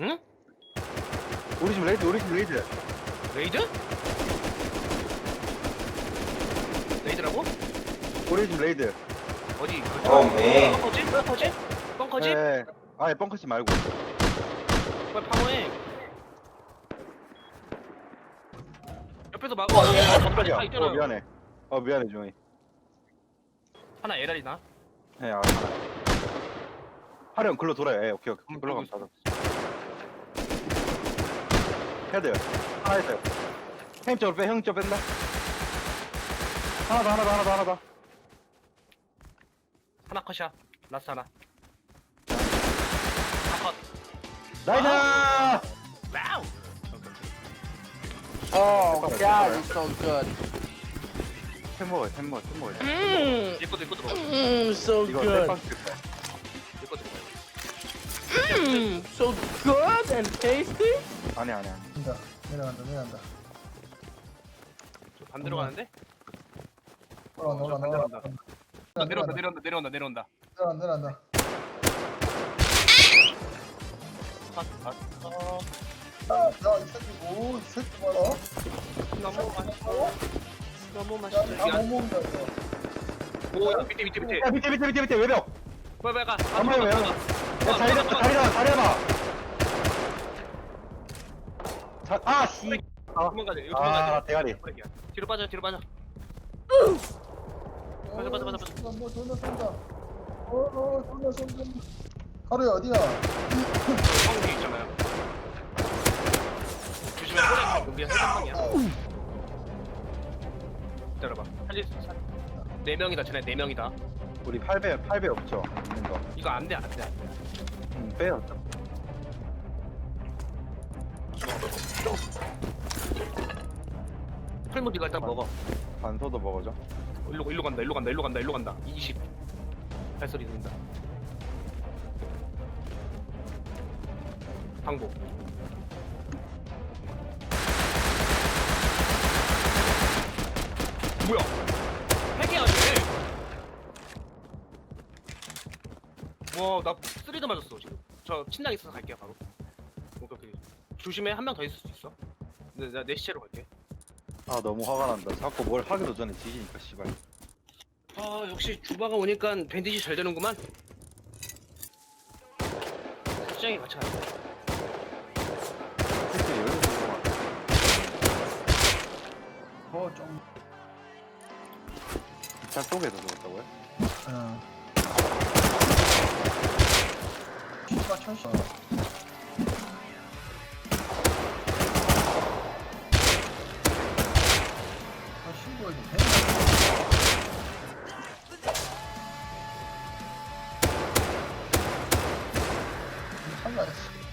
응? 우리 집 레이드 우리 집 레이드 레이드? 레이드라고? 우리 집 레이드 어디? 그 어, 네. 벙커지? 벙커지? 벙커지? 네. 아니 뻥커치 말고 빨리 방어해. 옆에서 막어. 어, 깜짝이야 다 있잖아. 어 미안해 어 미안해 중이 하나 에라리나? 네 알아 하령 글로 돌아요 예 오케이 오케이 음, 글로 가면 그러고 닫아 헤드 하나 있어요 형님 쪽으로 빼 형님 쪽으로 뺀다 하나 더 하나 더 하나 더 하나 더 하나 컷이야. 라스 하나. 하나 컷. 나이스 와우. Oh, God, so good. 햄 먹어요 햄 먹어요 햄 먹어요 Mmm, 얘 것도 얘 것도 먹어. mmm, so 이거 good. 셀빵 줄까 얘 것도 먹어. Mmm, so good and tasty. 아니 아니 아니 내려간다 내려간다 내려간다 저 반대로 가는데? 올라간다 저 올라간다 올라간다 간다. 내려온다 내려온다 내려온다 내려온다. 내려간다 내려간다 컷 컷. 어. 야이 새끼 오이 새끼 봐라 너무 맛있어. 너무 맛있어. 먹는다 이거 오, 야, 밑에 밑에 밑에. 야 밑에 밑에 밑에 밑에 외벽 빨리 빨리 가. 아, 해요. 도망가. 야 자리 잡자 자리 잡아 자리 잡아 자, 아, 씨. 도망가자. 이거 도망가자. 아, 대가리. 뒤로 빠져 뒤로 빠져. 맞아, 맞아, 맞아, 맞아. 뭐 존나 쏜다 어어 존나 쏜다 하루야 어디야 방귀 있잖아요. 조심해 호랭이 우리 해방방이야. 살릴 수 있어. 네 명이다 쟤네 네 명이다. 우리 8배 8배 없죠. 있는 거. 이거 안 돼 안 돼 안 돼. 음, 빼요. 풀무 네가 일단 먹어. 반소도 먹어줘. 어, 일로 일로 간다 일로 간다 일로 간다 일로 간다. 20. 발소리 듣는다. 항복. 뭐야 쟤. 와, 나 쓰리도 맞았어 지금. 저 침낭 있어서 갈게요 바로. 오케이 오케이. 조심해 한 명 더 있을 수 있어. 근데 내가 내 시체로 갈게. 아, 너무 화가 난다. 자꾸 뭘 하기도 전에 뒤지니까 씨발. 아 역시 주바가 오니까 밴디지 잘 되는구만. 수장이 같이 가자. 실제 여기서 보고 어좀 기차 속에서 죽었다고요? 응 씨발 철수 아 신고해도 돼? 상관없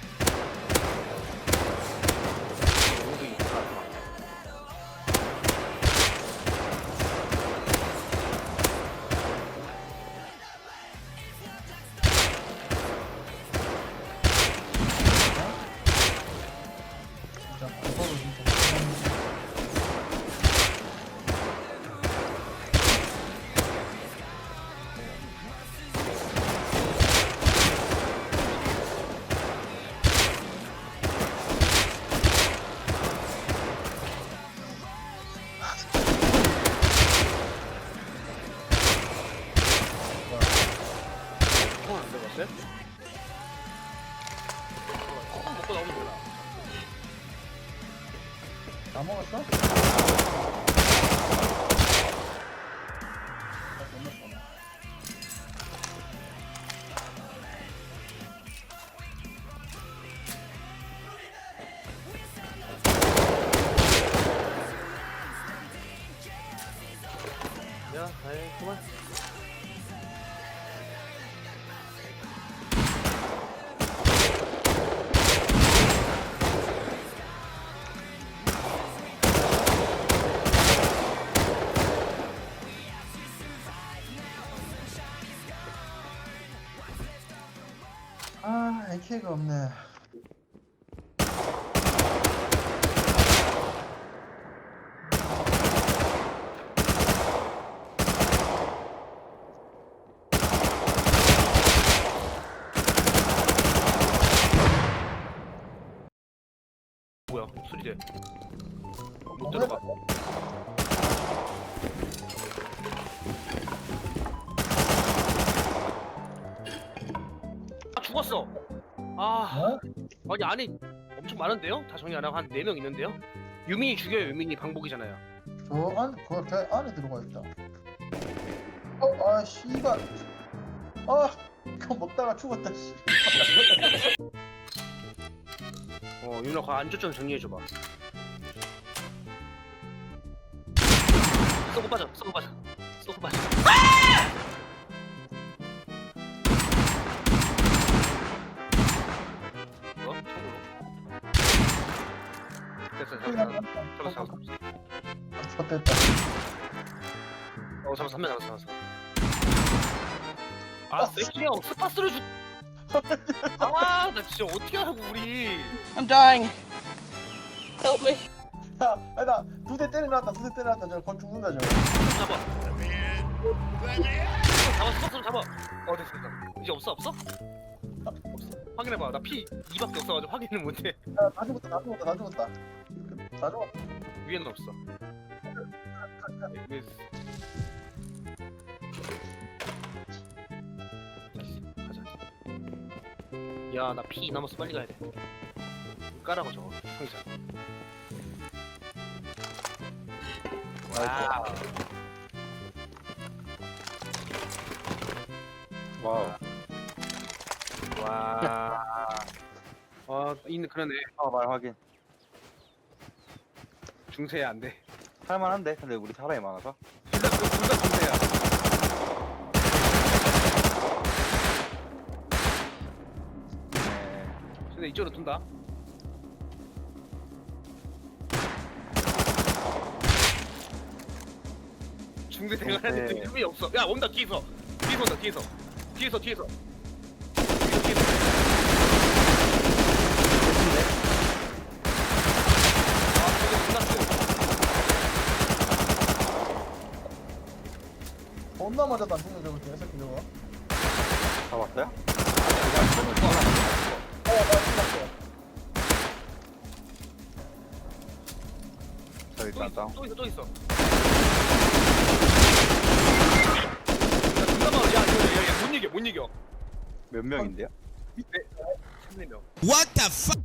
조금 먹고 나오면 몰라. 다 먹었어? AK가 없네. 뭐야? 소리대. 못 어? 들어가. 아 죽었어. 아 어? 아니 안에 엄청 많은데요? 다 정리 안 하고 한 4명 있는데요? 유민이 죽여요 유민이 방복이잖아요 저 안, 그, 배 안에 들어가 있다. 어, 아, 씨발. 아, 그거 먹다가 죽었다, 씨. 어 유민아 그 안전점 정리해줘봐 쏘고 빠져 쏘고 빠져 됐어 됐어 잡았어 잡았어 잡았어 좋됐다. 어 잡았어 한명 잡았어 잡았어 아형 스파스를 주 아나 진짜 어떻게 하고 우리 I'm dying. Help me. 야, 아, 나두대 때려놨다, 두 대 때려놨다. 저거 곧 죽는다, 저거. 잡아 잡아 스파스를 잡아 어 됐어 됐어 이제 없어 없어? 확인해봐 나 피 2밖에 없어가지고 확인을 못해 야, 다 죽었다, 다 죽었다, 다 죽었다. 다 죽었다. 위에는 없어 위에 있어. 가자 야 나 피 남았어 빨리 가야 돼 까라고 저거 상자 와우 와우. 와. 아, 있는 그러네. 아, 말 확인. 중세야 안 돼. 할만한데? 근데 우리 사람이 많아서. 둘 다 둘다 중세야. 네. 근데 이쪽으로 둔다. 중세 대가리한테 중세. 힘이 없어. 야, 온다 뒤에서. 뒤에서 온다. 뒤에서 뒤에서. 뒤에서 뒤에서. 아, 저기 끝났어. 겁나 맞았다, 안 죽는 저거, 개새끼 저거. 잡았어요? 어, 나 죽었어. 저 또 일단 있어, 다운. 또 있어, 또 있어. 야, 잠깐만, 야, 이거, 야, 야, 못 이겨, 못 이겨. 몇 명인데요? 삼네 명. What the fuck?